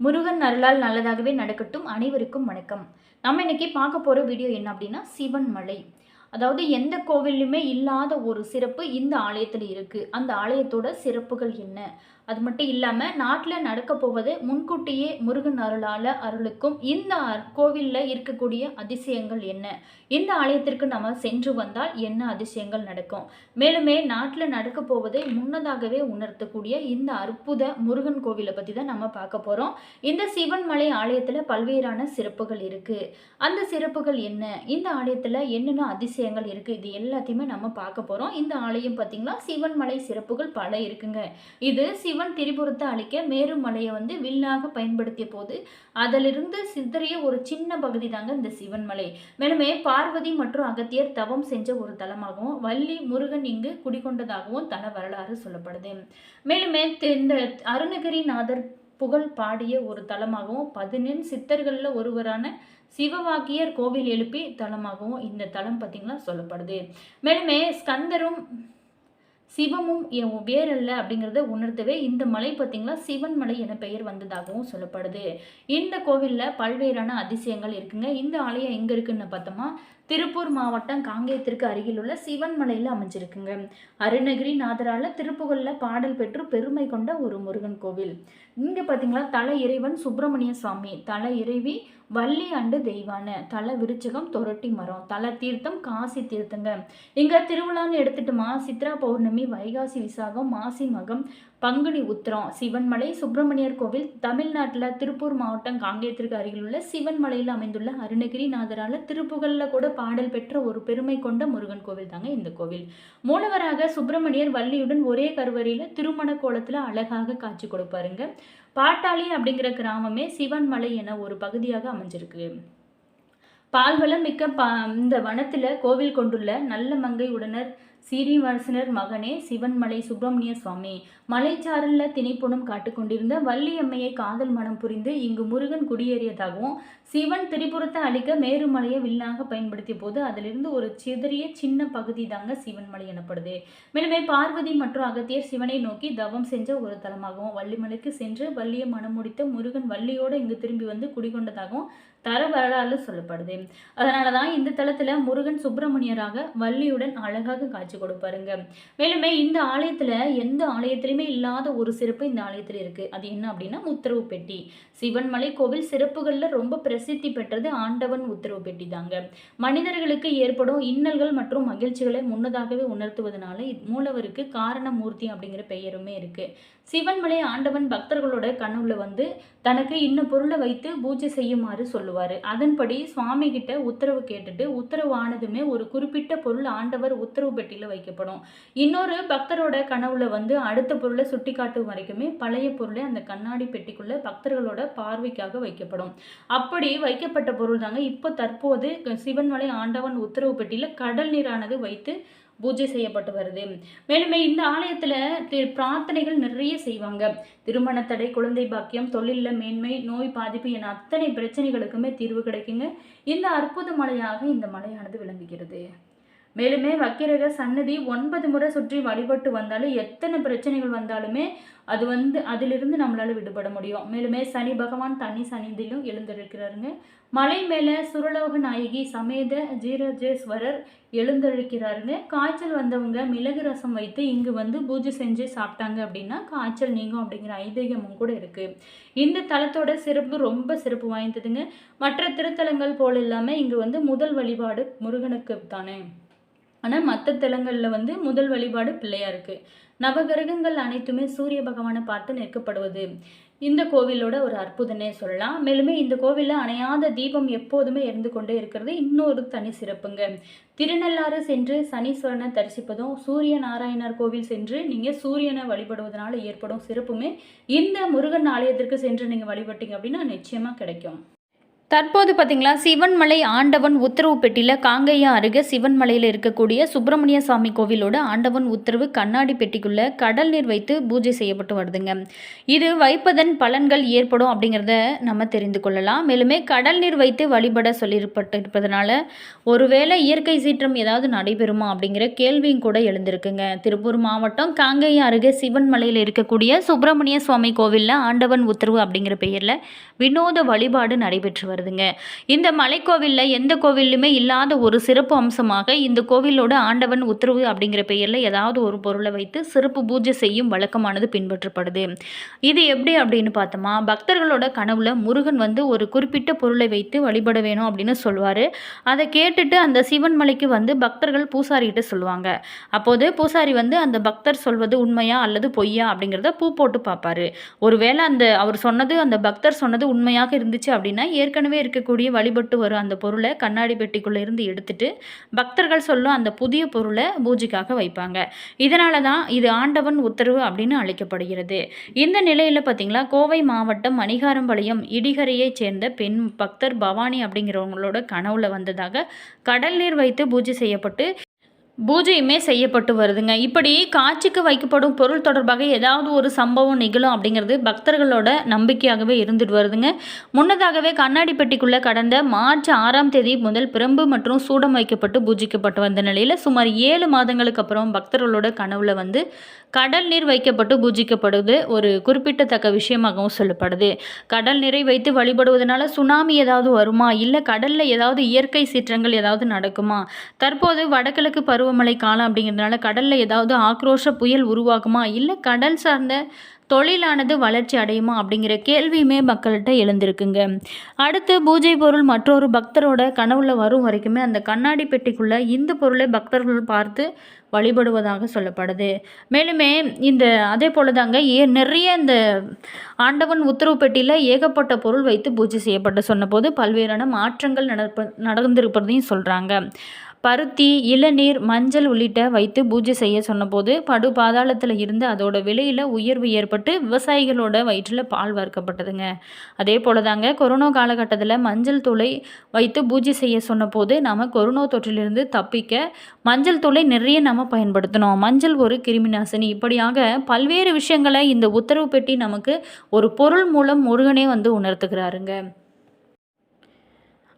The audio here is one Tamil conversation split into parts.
முருகன் அருளால் நல்லதாகவே நடக்கட்டும். அனைவருக்கும் வணக்கம். நம்ம இன்னைக்கு பார்க்க போகிற வீடியோ என்ன அப்படின்னா சிவன் மலை. அதாவது எந்த கோவில்லையுமே இல்லாத ஒரு சிறப்பு இந்த ஆலயத்தில் இருக்குது அந்த ஆலயத்தோட சிறப்புகள் என்ன? அது மட்டும் இல்லாமல் நாட்டில் நடக்க போவது முன்கூட்டியே முருகன் அருளால் அருளுக்கும் இந்த கோவிலில் இருக்கக்கூடிய அதிசயங்கள் என்ன? இந்த ஆலயத்திற்கு நம்ம சென்று வந்தால் என்ன அதிசயங்கள் நடக்கும்? மேலுமே நாட்டில் நடக்க போவதை முன்னதாகவே உணர்த்தக்கூடிய இந்த அற்புத முருகன் கோவிலை பற்றி தான் நம்ம பார்க்க போகிறோம் இந்த சிவன்மலை ஆலயத்தில் பல்வேறான சிறப்புகள் இருக்குது அந்த சிறப்புகள் என்ன? இந்த ஆலயத்தில் என்னென்ன அதிசயங்கள் இருக்குது இது எல்லாத்தையுமே நம்ம பார்க்க போகிறோம் இந்த ஆலயம் பார்த்திங்கன்னா சிவன்மலை சிறப்புகள் பல இருக்குங்க. இது சிவன் திரிபுரத்தை அழிக்க மேருமலையை வந்து வில்லாக பயன்படுத்திய போது அதிலிருந்து சிதறிய ஒரு சின்ன பகுதி தாங்க இந்த சிவன் மலை. மேலுமே பார்வதி மற்றும் அகத்தியர் தவம் செஞ்ச ஒரு தலமாகவும் வள்ளி முருகன் இங்கு குடிகொண்டதாகவும் தல வரலாறு சொல்லப்படுது. மேலுமே இந்த அருணகிரிநாதர் புகழ் பாடிய ஒரு தலமாகவும் பதினெண் சித்தர்களில் ஒருவரான சிவவாக்கியர் கோவில் எழுப்பி தலமாகவும் இந்த தலம் பார்த்திங்கன்னா சொல்லப்படுது. மேலுமே ஸ்கந்தரும் சிவமும் என் வேறல்ல அப்படிங்கிறத உணர்த்தவே இந்த மலை பார்த்திங்களா சிவன் மலை என பெயர் வந்ததாகவும் சொல்லப்படுது. இந்த கோவிலில் பல்வேறான அதிசயங்கள் இருக்குங்க. இந்த ஆலயம் எங்கே இருக்குன்னு பார்த்தோமா? திருப்பூர் மாவட்டம் காங்கேயத்திற்கு அருகில் உள்ள சிவன் மலையில் அமைஞ்சிருக்குங்க. அருணகிரி நாதரால திருப்புகழில் பாடல் பெற்று பெருமை கொண்ட ஒரு முருகன் கோவில். இங்கே பார்த்தீங்களா தல இறைவன் சுப்பிரமணிய சுவாமி. தல இறைவி வள்ளி அண்டு தெய்வான தல விருச்சகம் தொரட்டி மரம் தல தீர்த்தம் காசி தீர்த்தங்க. இங்கே திருவிழான்னு எடுத்துட்டோமா சித்ரா பௌர்ணமி வைகாசி விசாகம் மாசி மகம் பங்குனி உத்திரம் சிவன்மலை சுப்பிரமணியர் கோவில் தமிழ்நாட்டில் திருப்பூர் மாவட்டம் காங்கேயத்திற்கு அருகில் உள்ள சிவன்மலையில் அமைந்துள்ள அருணகிரிநாதரால் திருப்புகழில் கூட பாடல் பெற்ற ஒரு பெருமை கொண்ட முருகன் கோவில் தாங்க இந்த கோவில். மூலவராக சுப்பிரமணியர் வள்ளியுடன் ஒரே கருவறையில் திருமண கோலத்தில் அழகாக காட்சி கொடுப்பாருங்க. பாட்டாளி அப்படிங்கிற கிராமமே சிவன்மலை என ஒரு பகுதியாக அமைஞ்சிருக்கு. பால்வளம் மிக்க பா இந்த வனத்தில் கோவில் கொண்டுள்ள நல்ல மங்கை உடனர் சீனிவாசனர் மகனே சிவன்மலை சுப்பிரமணிய சுவாமி. மலைச்சாரல்ல திணைப்புணம் காட்டுக்கொண்டிருந்த வள்ளியம்மையை காதல் மனம் புரிந்து இங்கு முருகன் குடியேறியதாகவும் சிவன் திரிபுரத்தை அழிக்க மேருமலையை வில்லாக பயன்படுத்திய போது அதிலிருந்து ஒரு சிதறிய சின்ன பகுதி தாங்க சிவன்மலை எனப்படுது. மேலுமே பார்வதி மற்றும் அகத்தியர் சிவனை நோக்கி தவம் செஞ்ச ஒரு தலமாகவும் வள்ளிமலைக்கு சென்று வள்ளியை மனம் முடித்த முருகன் வள்ளியோடு இங்கு திரும்பி வந்து குடிகொண்டதாகவும் தர வரலாறு சொல்லப்படுது. அதனால தான் இந்த தலத்தில் முருகன் சுப்பிரமணியராக வள்ளியுடன் அழகாக காட்சி கொடுப்பாருங்க. மேலுமே இந்த ஆலயத்தில் எந்த ஆலயத்திலுமே இல்லாத ஒரு சிறப்பு இந்த ஆலயத்தில் இருக்குது அது என்ன அப்படின்னா உத்தரவு பெட்டி. சிவன்மலை கோவில் சிறப்புகளில் ரொம்ப பிரசித்தி பெற்றது ஆண்டவன் உத்தரவு பெட்டி தாங்க. மனிதர்களுக்கு ஏற்படும் இன்னல்கள் மற்றும் மகிழ்ச்சிகளை முன்னதாகவே உணர்த்துவதனால மூலவருக்கு காரணமூர்த்தி அப்படிங்கிற பெயருமே இருக்கு. சிவன்மலை ஆண்டவன் பக்தர்களோட கனவுல வந்து தனக்கு இன்ன பொருளை வைத்து பூஜை செய்யுமாறு சொல்லுவார். அதன்படி சுவாமி கிட்ட உத்தரவு கேட்டுட்டு உத்தரவு ஆனதுமே ஒரு குறிப்பிட்ட பொருள் ஆண்டவர் உத்தரவு பெட்டியில் வைக்கப்படும். இன்னொரு பக்தரோட கனவுல வந்து அடுத்த பொருளை சுட்டி காட்டும் வரைக்குமே பழைய பொருளை அந்த கண்ணாடி பெட்டிக்குள்ள பக்தர்களோட பார்வைக்காக வைக்கப்படும். அப்படி வைக்கப்பட்ட பொருள் தாங்க இப்போ தற்போது சிவன்மலை ஆண்டவன் உத்தரவு பெட்டியில் கடல் நீரானது வைத்து பூஜை செய்யப்பட்டு வருது. மேலுமே இந்த ஆலயத்தில் பிரார்த்தனைகள் நிறைய செய்வாங்க. திருமண தடை குழந்தை பாக்கியம் தொழிலில் மேன்மை நோய் பாதிப்பு என அத்தனை பிரச்சனைகளுக்குமே தீர்வு கிடைக்குங்க. இந்த அற்புத மலையாக இந்த மலையானது விளங்குகிறது. மேலுமே வக்கிரக சன்னதி ஒன்பது முறை சுற்றி வழிபட்டு வந்தாலும் எத்தனை பிரச்சனைகள் வந்தாலுமே அது வந்து அதிலிருந்து நம்மளால் விடுபட முடியும். மேலுமே சனி பகவான் தனி சனிதிலும் எழுந்திருக்கிறாருங்க. மலை மேலே சுரலோக நாயகி சமேத ஜீரஜேஸ்வரர் எழுந்தழிக்கிறாருங்க காய்ச்சல் வந்தவங்க மிளகு ரசம் வைத்து இங்கு வந்து பூஜை செஞ்சு சாப்பிட்டாங்க அப்படின்னா காய்ச்சல் நீங்கும் அப்படிங்கிற ஐதீகமும் கூட இருக்குது இந்த தலத்தோட சிறப்பு ரொம்ப சிறப்பு வாய்ந்ததுங்க. மற்ற திருத்தலங்கள் போல் இல்லாமல் இங்கு வந்து முதல் வழிபாடு முருகனுக்கு தானே. ஆனால் மற்ற தலங்களில் வந்து முதல் வழிபாடு பிள்ளையாருக்கு நவகிரகங்கள் அனைத்துமே சூரிய பகவானை பார்த்து நிற்கப்படுவது. இந்த கோவிலோட ஒரு அற்புதனே சொல்லலாம். மேலுமே இந்த கோவிலில் அணையாத தீபம் எப்போதுமே இருந்து கொண்டே இருக்கிறது இன்னொரு தனி சிறப்புங்க. திருநள்ளாறு சென்று சனீஸ்வரனை தரிசிப்பதும் சூரிய நாராயணர் கோவில் சென்று நீங்கள் சூரியனை வழிபடுவதனால ஏற்படும் சிறப்புமே இந்த முருகன் ஆலயத்திற்கு சென்று நீங்கள் வழிபட்டீங்க அப்படின்னா நிச்சயமாக கிடைக்கும். தற்போது பார்த்தீங்களா சிவன்மலை ஆண்டவன் உத்தரவு பெட்டியில் காங்கையா அருகே சிவன்மலையில் இருக்கக்கூடிய சுப்பிரமணிய சாமி கோவிலோட ஆண்டவன் உத்தரவு கண்ணாடி பெட்டிக்குள்ளே கடல் நீர் வைத்து பூஜை செய்யப்பட்டு வருதுங்க. இது வைப்பதன் பலன்கள் ஏற்படும் அப்படிங்கிறத நம்ம தெரிந்து கொள்ளலாம். மேலுமே கடல் நீர் வைத்து வழிபட சொல்லியிருப்பட்டு இருப்பதனால ஒருவேளை இயற்கை சீற்றம் ஏதாவது நடைபெறுமா அப்படிங்கிற கேள்வியும் கூட எழுந்திருக்குங்க. திருப்பூர் மாவட்டம் காங்கையா அருகே சிவன்மலையில் இருக்கக்கூடிய சுப்பிரமணிய சுவாமி கோவிலில் ஆண்டவன் உத்தரவு அப்படிங்கிற பெயரில் வினோத வழிபாடு நடைபெற்று வருதுங்க. இந்த மலைக்கோவிலில் எந்த கோவிலுமே இல்லாத ஒரு சிறப்பு அம்சமாக இந்த கோவிலோட ஆண்டவன் உத்தரவு அப்படிங்கிற பெயரில் ஏதாவது ஒரு பொருளை வைத்து சிறப்பு பூஜை செய்யும் வழக்கமானது பின்பற்றப்படுது. இது எப்படி அப்படின்னு பார்த்தோமா? பக்தர்களோட கனவுல முருகன் வந்து ஒரு குறிப்பிட்ட பொருளை வைத்து வழிபட வேணும் அப்படின்னு சொல்லுவார். அதை கேட்டுட்டு அந்த சிவன் மலைக்கு வந்து பக்தர்கள் பூசாரிகிட்ட சொல்லுவாங்க. அப்போது பூசாரி வந்து அந்த பக்தர் சொல்வது உண்மையா அல்லது பொய்யா அப்படிங்கிறத பூ போட்டு பார்ப்பாரு. ஒருவேளை அந்த அவர் சொன்னது அந்த பக்தர் சொன்னது உண்மையாக இருந்துச்சு அப்படின்னா ஏற்கனவே இருக்கக்கூடிய வழிபட்டு வரும் அந்த பொருளை கண்ணாடி பெட்டிக்குள்ளே இருந்து எடுத்துட்டு பக்தர்கள் சொல்லும் அந்த புதிய பொருளை பூஜைக்காக வைப்பாங்க. இதனால தான் இது ஆண்டவன் உத்தரவு அப்படின்னு அழைக்கப்படுகிறது. இந்த நிலையில் பார்த்தீங்களா கோவை மாவட்டம் மணிகாரம்பாளையம் இடிகரையைச் சேர்ந்த பெண் பக்தர் பவானி அப்படிங்கிறவங்களோட கனவுல வந்ததாக கடல் நீர் வைத்து பூஜை செய்யப்பட்டு பூஜையுமே செய்யப்பட்டு வருதுங்க. இப்படி காட்சிக்கு வைக்கப்படும் பொருள் தொடர்பாக ஏதாவது ஒரு சம்பவம் நிகழும் அப்படிங்கிறது பக்தர்களோட நம்பிக்கையாகவே இருந்துட்டு வருதுங்க. முன்னதாகவே கண்ணாடி பெட்டிக்குள்ளே கடந்த மார்ச் ஆறாம் தேதி முதல் பிரம்பு மற்றும் சூடம் வைக்கப்பட்டு பூஜிக்கப்பட்டு வந்த நிலையில் சுமார் ஏழு மாதங்களுக்கு அப்புறம் பக்தர்களோட கனவுல வந்து கடல் நீர் வைக்கப்பட்டு பூஜிக்கப்படுவது ஒரு குறிப்பிடத்தக்க விஷயமாகவும் சொல்லப்படுது. கடல் நீரை வைத்து வழிபடுவதனால சுனாமி ஏதாவது வருமா? இல்லை கடலில் ஏதாவது இயற்கை சீற்றங்கள் ஏதாவது நடக்குமா? தற்போது வடகிழக்கு பருவமழை காலம் அப்படிங்கிறதுனால கடலில் ஏதாவது ஆக்ரோஷ புயல் உருவாகுமா? இல்லை கடல் சார்ந்த தொழிலானது வளர்ச்சி அடையுமா அப்படிங்கிற கேள்வியுமே மக்கள்கிட்ட எழுந்திருக்குங்க. அடுத்து பூஜை பொருள் மற்றொரு பக்தரோட கனவுல வரும் வரைக்குமே அந்த கண்ணாடி பெட்டிக்குள்ளே இந்த பொருளை பக்தர்கள் பார்த்து வழிபடுவதாக சொல்லப்படுது. மேலுமே இந்த அதே போல தாங்க ஏ நிறைய இந்த ஆண்டவன் உத்தரவு பெட்டியில் ஏகப்பட்ட பொருள் வைத்து பூஜை செய்யப்பட்டு சொன்னபோது பல்வேறான மாற்றங்கள் நடப்ப நடந்திருப்பதையும் சொல்கிறாங்க பருத்தி இளநீர் மஞ்சள் உள்ளிட்ட வைத்து பூஜை செய்ய சொன்னபோது படு பாதாளத்தில் இருந்து அதோட விலையில் உயர்வு ஏற்பட்டு விவசாயிகளோட வயிற்றில் பால் வார்க்கப்பட்டதுங்க அதே போல தாங்க கொரோனா காலகட்டத்தில் மஞ்சள் தூளை வைத்து பூஜை செய்ய சொன்னபோது நாம் கொரோனா தொற்றிலிருந்து தப்பிக்க மஞ்சள் தூளை நிறைய நம்ம பயன்படுத்தணும். மஞ்சள் ஒரு கிருமி நாசினி இப்படியாக பல்வேறு விஷயங்களை இந்த உத்தரவு பெட்டி நமக்கு ஒரு பொருள் மூலம் முருகனே வந்து உணர்த்துகிறாருங்க.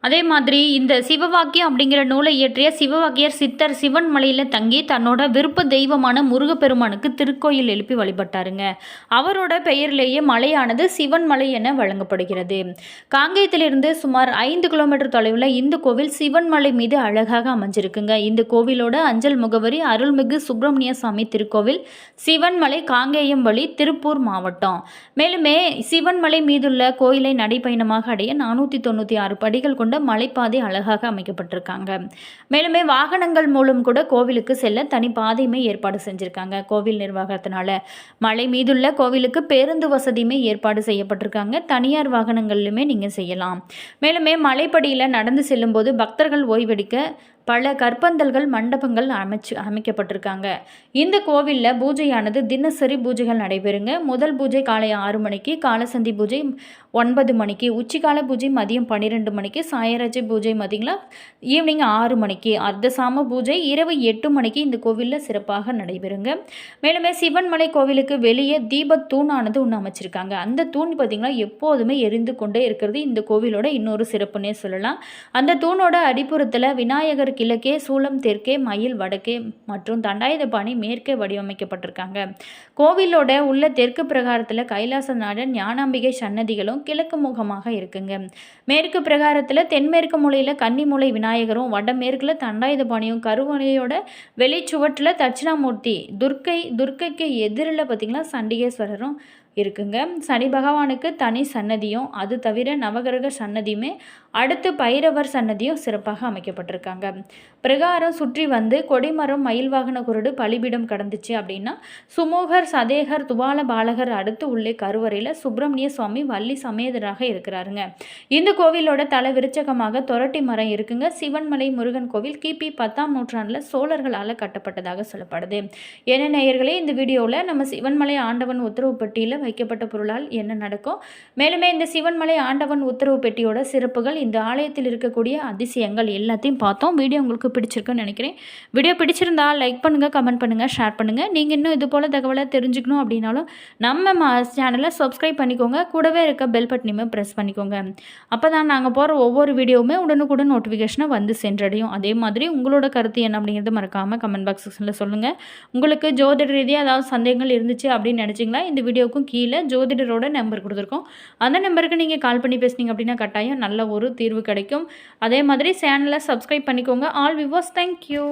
அதே மாதிரி இந்த சிவவாக்கியம் அப்படிங்கிற நூலை இயற்றிய சிவவாக்கியர் சித்தர் சிவன் மலையில் தங்கி தன்னோட விருப்ப தெய்வமான முருகப்பெருமானுக்கு திருக்கோயில் எழுப்பி வழிபட்டாருங்க. அவரோட பெயரிலேயே மலையானது சிவன் மலை என வழங்கப்படுகிறது. காங்கேயத்திலிருந்து சுமார் ஐந்து கிலோமீட்டர் தொலைவில் இந்த கோவில் சிவன் மலை மீது அழகாக அமைஞ்சிருக்குங்க. இந்த கோவிலோட அஞ்சல் முகவரி அருள்மிகு சுப்பிரமணிய சுவாமி திருக்கோவில் சிவன்மலை காங்கேயம் வழி திருப்பூர் மாவட்டம். மேலுமே சிவன்மலை மீதுள்ள கோயிலை நடைப்பயணமாக அடைய நானூற்றி தொண்ணூற்றி ஆறு படிகள் கொண்டு மலைப்பாதை அழகாக அமைக்கப்பட்டிருக்காங்க. மேலுமே வாகனங்கள் மூலம் கூட கோவிலுக்கு செல்ல தனி பாதையுமே ஏற்பாடு செஞ்சுருக்காங்க. கோவில் நிர்வாகத்தினால மலை மீதுள்ள கோவிலுக்கு பேருந்து வசதியுமே ஏற்பாடு செய்யப்பட்டிருக்காங்க. தனியார் வாகனங்கள்லையுமே நீங்கள் செய்யலாம். மேலுமே மலைப்படியில் நடந்து செல்லும்போது பக்தர்கள் ஓய்வெடுக்க பல கற்பந்தல்கள் மண்டபங்கள் அமைச்சு அமைக்கப்பட்டிருக்காங்க. இந்த கோவிலில் பூஜையானது தினசரி பூஜைகள் நடைபெறுங்க. முதல் பூஜை காலை ஆறு மணிக்கு காலசந்தி பூஜை ஒன்பது மணிக்கு உச்சிக்கால பூஜை மதியம் பன்னிரெண்டு மணிக்கு சாயராஜி பூஜை மதியங்களா ஈவினிங் ஆறு மணிக்கு அர்த்தசாம பூஜை இரவு எட்டு மணிக்கு இந்த கோவிலில் சிறப்பாக நடைபெறுங்க. மேலுமே சிவன்மலை கோவிலுக்கு வெளியே தீப தூணானது ஒன்று அமைச்சிருக்காங்க. அந்த தூண் பார்த்திங்கன்னா எப்போதுமே எரிந்து கொண்டே இருக்கிறது. இந்த கோவிலோட இன்னொரு சிறப்புன்னே சொல்லலாம். அந்த தூணோட அடிப்புறத்தில் விநாயகர் கிழக்கே சூளம் தெற்கே மயில் வடக்கே மற்றும் தண்டாயுதபாணி மேற்கே வடிவமைக்கப்பட்டிருக்காங்க. கோவிலோட உள்ள தெற்கு பிரகாரத்தில் கைலாசநாடன் ஞானாம்பிகை சன்னதிகளும் கிழக்கு முகமாக இருக்குங்க. மேற்கு பிரகாரத்தில் தென்மேற்கு மூலையில் கன்னிமூலை விநாயகரும் வடமேற்கில் தண்டாயுதபாணியும் கருவணையோட வெளிச்சுவற்றில் தட்சிணாமூர்த்தி துர்க்கை துர்க்கைக்கு எதிரில் பார்த்திங்கன்னா சண்டிகேஸ்வரரும் இருக்குங்க. சனி பகவானுக்கு தனி சன்னதியும் அது தவிர நவகிரக சன்னதியுமே அடுத்து பைரவர் சன்னதியும் சிறப்பாக அமைக்கப்பட்டிருக்காங்க. பிரகாரம் சுற்றி வந்து கொடிமரம் மயில் வாகன குருடு பலிபீடம் கடந்துச்சு அப்படின்னா சுமோகர் சதேகர் துவால பாலகர் அடுத்து உள்ளே கருவறையில் சுப்பிரமணிய சுவாமி வள்ளி சமேதராக இருக்கிறாருங்க. இந்த கோவிலோட தலை விருச்சகமாக தொரட்டி மரம் இருக்குங்க. சிவன்மலை முருகன் கோவில் கிபி பத்தாம் நூற்றாண்டில் சோழர்களால் கட்டப்பட்டதாக சொல்லப்படுது. என்ன நேயர்களே இந்த வீடியோவில் நம்ம சிவன்மலை ஆண்டவன் உத்தரவு பெட்டியில் வைக்கப்பட்ட பொருளால் என்ன நடக்கும்? மேலுமே இந்த சிவன்மலை ஆண்டவன் உத்தரவு பெட்டியோட சிறப்புகள் இந்த ஆலயத்தில் இருக்கக்கூடிய அதிசயங்கள் எல்லாத்தையும் பார்த்தோம். வீடியோ உங்களுக்கு பிடிச்சிருக்குன்னு நினைக்கிறேன். வீடியோ பிடிச்சிருந்தா லைக் பண்ணுங்கள் கமெண்ட் பண்ணுங்கள் ஷேர் பண்ணுங்கள் நீங்கள் இன்னும் இது போல் தகவலை தெரிஞ்சுக்கணும் அப்படின்னாலும் நம்ம சேனலை சப்ஸ்கிரைப் பண்ணிக்கோங்க. கூடவே இருக்க பெல் பட்டனையுமே ப்ரெஸ் பண்ணிக்கோங்க. அப்போ தான் நாங்கள் போகிற ஒவ்வொரு வீடியோவுமே உடனுக்குடன் நோட்டிஃபிகேஷனை வந்து சென்றடையும். அதே மாதிரி உங்களோட கருத்து என்ன அப்படிங்கிறது மறக்காமல் கமெண்ட் பாக்ஸ் செக்ஷனில் சொல்லுங்கள் உங்களுக்கு ஜோதிட ரீதியாக ஏதாவது சந்தேகங்கள் இருந்துச்சு அப்படின்னு நினச்சிங்களா? இந்த வீடியோவுக்கும் கீழே ஜோதிடரோட நம்பர் கொடுத்துருக்கோம். அந்த நம்பருக்கு நீங்கள் கால் பண்ணி பேசுனீங்க அப்படின்னா கட்டாயம் நல்ல ஒரு தீர்வு கிடைக்கும். அதே மாதிரி சேனலை சப்ஸ்கிரைப் பண்ணிக்கோங்க. All viewers thank you